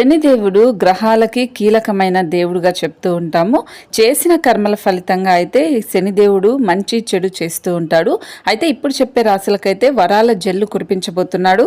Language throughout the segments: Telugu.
శనిదేవుడు గ్రహాలకి కీలకమైన దేవుడుగా చెప్తూ ఉంటాము. చేసిన కర్మల ఫలితంగా అయితే శనిదేవుడు మంచి చెడు చేస్తూ ఉంటాడు. అయితే ఇప్పుడు చెప్పే రాశులకైతే వరాల జల్లు కురిపించబోతున్నాడు.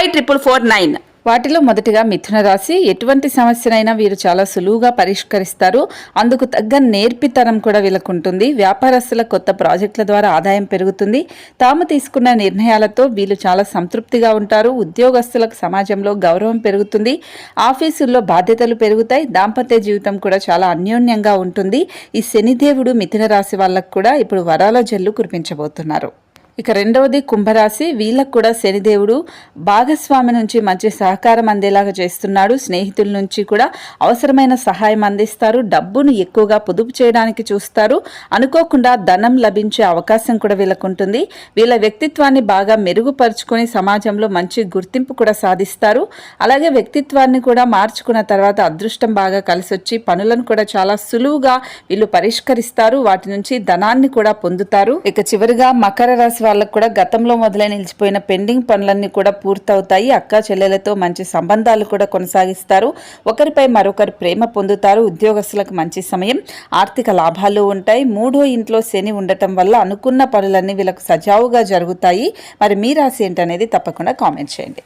five triple four nine. వాటిలో మొదటిగా మిథున రాశి. ఎటువంటి సమస్యనైనా వీరు చాలా సులువుగా పరిష్కరిస్తారు. అందుకు తగ్గ నేర్పితనం కూడా వీళ్ళకు ఉంటుంది వ్యాపారస్తుల కొత్త ప్రాజెక్టుల ద్వారా ఆదాయం పెరుగుతుంది. తాము తీసుకున్న నిర్ణయాలతో వీళ్ళు చాలా సంతృప్తిగా ఉంటారు. ఉద్యోగస్తులకు సమాజంలో గౌరవం పెరుగుతుంది. ఆఫీసుల్లో బాధ్యతలు పెరుగుతాయి. దాంపత్య జీవితం కూడా చాలా అన్యోన్యంగా ఉంటుంది. ఈ శనిదేవుడు మిథున రాశి వాళ్ళకు కూడా ఇప్పుడు వరాల జల్లు కురిపించబోతున్నారు. ఇక రెండవది కుంభరాశి. వీళ్ళకు కూడా శనిదేవుడు భాగస్వామి నుంచి మంచి సహకారం అందేలాగా చేస్తున్నాడు. స్నేహితుల నుంచి కూడా అవసరమైన సహాయం అందిస్తారు. డబ్బును ఎక్కువగా పొదుపు చేయడానికి చూస్తారు. అనుకోకుండా ధనం లభించే అవకాశం కూడా వీళ్ళకు ఉంటుంది. వీళ్ళ వ్యక్తిత్వాన్ని బాగా మెరుగుపరుచుకొని సమాజంలో మంచి గుర్తింపు కూడా సాధిస్తారు. అలాగే వ్యక్తిత్వాన్ని కూడా మార్చుకున్న తర్వాత అదృష్టం బాగా కలిసి వచ్చి పనులను కూడా చాలా సులువుగా వీళ్ళు పరిష్కరిస్తారు. వాటి నుంచి ధనాన్ని కూడా పొందుతారు. ఇక చివరిగా మకర రాశి వాళ్ళకు కూడా గతంలో మొదలై నిలిచిపోయిన పెండింగ్ పనులన్నీ కూడా పూర్తవుతాయి. అక్క చెల్లెలతో మంచి సంబంధాలు కూడా కొనసాగిస్తారు. ఒకరిపై మరొకరు ప్రేమ పొందుతారు. ఉద్యోగస్తులకు మంచి సమయం ఆర్థిక లాభాలు ఉంటాయి. మూడో ఇంట్లో శని ఉండటం వల్ల అనుకున్న పనులన్నీ వీళ్ళకు సజావుగా జరుగుతాయి. మరి మీ రాశి ఏంటనేది తప్పకుండా కామెంట్ చేయండి.